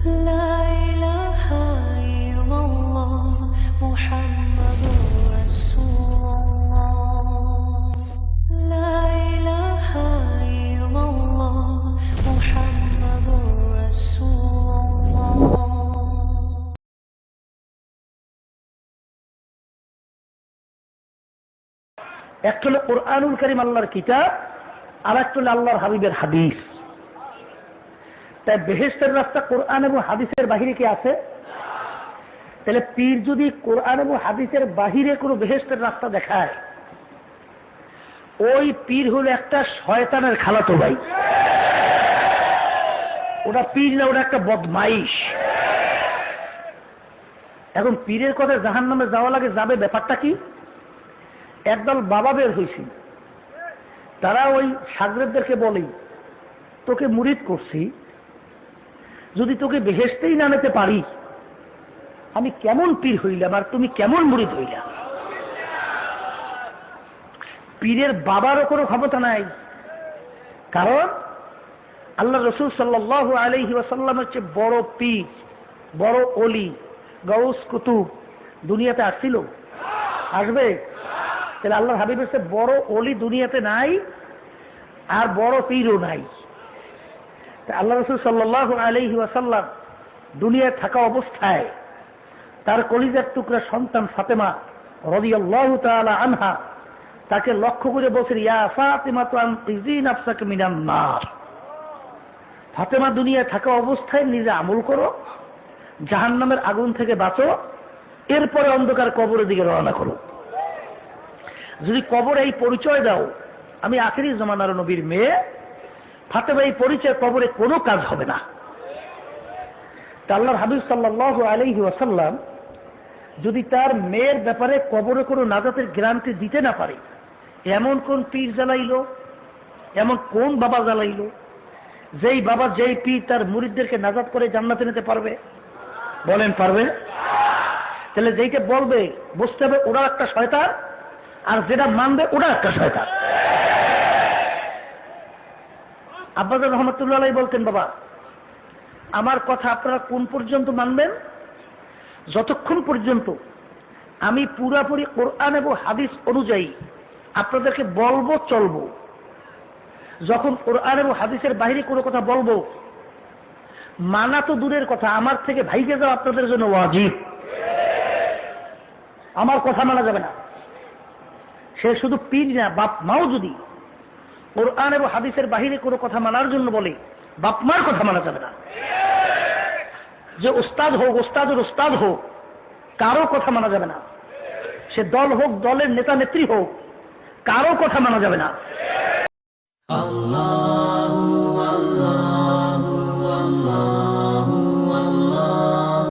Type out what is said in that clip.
لا إله إلا الله محمد رسول الله لا إله إلا الله محمد رسول الله একটা হলো কোরআনুল করিম আল্লাহর কিতাব আর একটা হলো আল্লাহর হাবিবের হাদিস তাই বেহেস্তের রাস্তা কোরআন এবং হাদিসের বাহিরে কি আছে? তাহলে পীর যদি কোরআন এবং হাদিসের বাহিরে কোনো বেহেস্তের রাস্তা দেখায়, ওই পীর হলো একটা শয়তানের খালাতো ভাই। ওটা পীর না, ওটা একটা বদমাইশ। এখন পীরের কথা জাহান নামে যাওয়া লাগে যাবে, ব্যাপারটা কি? একদল বাবা বের হয়েছি। তারা ওই সাগরেদদেরকে বলে, তোকে মুরিদ করছি। যদি তোকে বেহেসতেই না নিতে পারি, আমি কেমন পীর হইলাম আর তুমি কেমন মুরিদ হইলাম পীরের বাবারও কোনো ক্ষমতা নাই। কারণ আল্লাহ রসুল সাল্লাহ আলহি ওয়াসাল্লাম হচ্ছে বড় পীর, বড় অলি গৌস কুতুব দুনিয়াতে আসছিল। আসবে? তাহলে আল্লাহ হাবিব হচ্ছে বড় অলি দুনিয়াতে নাই আর বড় পীরও নাই। আল্লাহ রসুল সাল্লাহ আলহি ওয়াসাল্লাম দুনিয়ায় থাকা অবস্থায় তার কলিজার টুকরা সন্তান ফাতেমা রদিয়াল্লাহ তাআলা আনহা তাকে লক্ষ্য করে বলছেন, ইয়া ফাতেমা দুনিয়ায় থাকা অবস্থায় নিজে আমল করো, জাহান্নামের আগুন থেকে বাঁচো, এরপরে অন্ধকার কবরের দিকে রওনা করো। যদি কবর এই পরিচয় দাও, আমি আখেরি জমানার নবীর মেয়ে ফাতেমা এই পরিচয় কবরে কোনো কাজ হবে না। আল্লাহর হাবিব সাল্লাহ আলহি ওয়াসাল্লাম যদি তার মেয়ের ব্যাপারে কবরে কোনো নাজাতের গ্যারান্টি দিতে না পারে, এমন কোন পীর জ্বালাইল, এমন কোন বাবা জ্বালাইল, যেই বাবা যেই পীর তার মুরিদদেরকে নাজাত করে জান্নাতে নিতে পারবে? বলেন, পারবে? তাহলে যেইটা বলবে, বুঝতে হবে ওরা একটা শয়তান, আর যেটা মানবে ওরা একটা শয়তান। আব্বাজ রহমতুল্লাহ বলতেন, বাবা, আমার কথা আপনারা কোন পর্যন্ত মানবেন? যতক্ষণ পর্যন্ত আমি পুরাপুরি কোরআন এবং হাদিস অনুযায়ী আপনাদেরকে বলব, চলবো, যখন কোরআন এবং হাদিসের বাইরে কোনো কথা বলব, মানা তো দূরের কথা, আমার থেকে ভাইকে যাওয়া আপনাদের জন্য ওয়াজিব। আমার কথা মানা যাবে না। সে শুধু পীর না বাপ মাও যদি কোরআন এবং হাদিসের বাহিরে কোনো কথা মানার জন্য বলে বাপমার কথা মানা যাবে না। যে উস্তাদ হোক, উস্তাদের উস্তাদ হোক, কারও কথা মানা যাবে না। সে দল হোক, দলের নেতা নেত্রী হোক, কারও কথা মানা যাবে না। আল্লাহ।